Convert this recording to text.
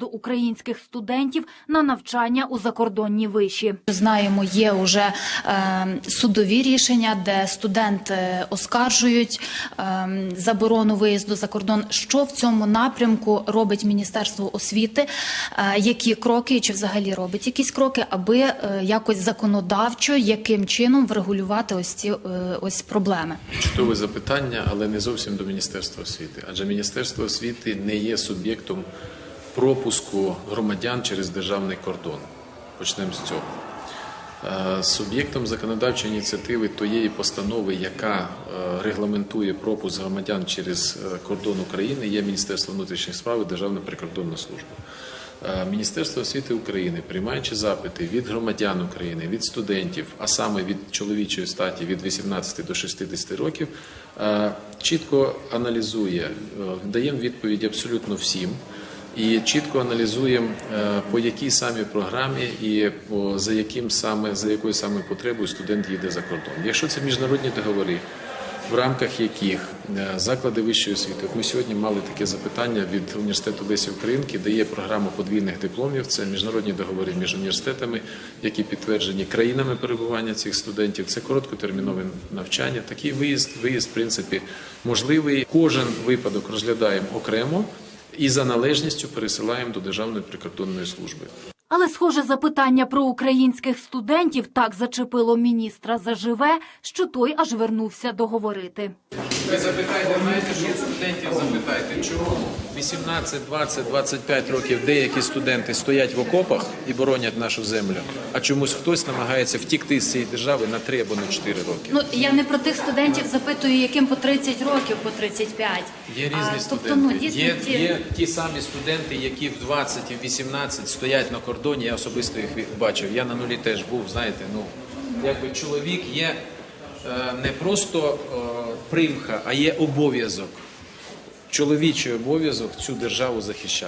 до українських студентів на навчання у закордонні виші. Знаємо, є вже е, судові рішення, де студенти оскаржують е, заборону виїзду за кордон. Що в цьому напрямку робить Міністерство освіти? Е, які кроки, чи взагалі робить якісь кроки, аби е, якось законодавчо, яким чином врегулювати ось ці е, ось проблеми? Чудове запитання, але не зовсім до Міністерства освіти. Адже Міністерство освіти не є суб'єктом пропуску громадян через державний кордон. Почнемо з цього. Е, Суб'єктом законодавчої ініціативи тієї постанови, яка е, регламентує пропуск громадян через е, кордон України, є Міністерство внутрішніх справ і Державна прикордонна служба. Міністерство освіти України, приймаючи запити від громадян України, від студентів, а саме від чоловічої статі від 18 до 60 років, чітко аналізує, даємо відповідь абсолютно всім. І чітко аналізуємо е, по якій саме програмі і за яким саме за якою саме потребою студент їде за кордон. Якщо це міжнародні договори, в рамках яких е, заклади вищої освіти, ми сьогодні мали таке запитання від університету Лесі Українки, де є програма подвійних дипломів. Це міжнародні договори між університетами, які підтверджені країнами перебування цих студентів. Це короткотермінове навчання. Такий виїзд, виїзд, в принципі, можливий. Кожен випадок розглядаємо окремо і за належністю пересилаємо до Державної прикордонної служби. Але схоже запитання про українських студентів так зачепило міністра заживе, що той аж вернувся договорити. Ви запитайте, знаєте, що студентів запитайте, чому 18, 20, 25 років деякі студенти стоять в окопах і боронять нашу землю, а чомусь хтось намагається втікти з цієї держави на 3 або на 4 роки. Ну я не про тих студентів запитую, яким по 30 років, по 35. Є різні А, студенти. Тобто, ну, дійсно, є, ті- є ті самі студенти, які в 20 і в 18 стоять на кордоні. Я особисто їх бачив. Я на нулі теж був. Знаєте, ну якби чоловік є не просто е, примха, а є обов'язок. Чоловічий обов'язок цю державу захищати.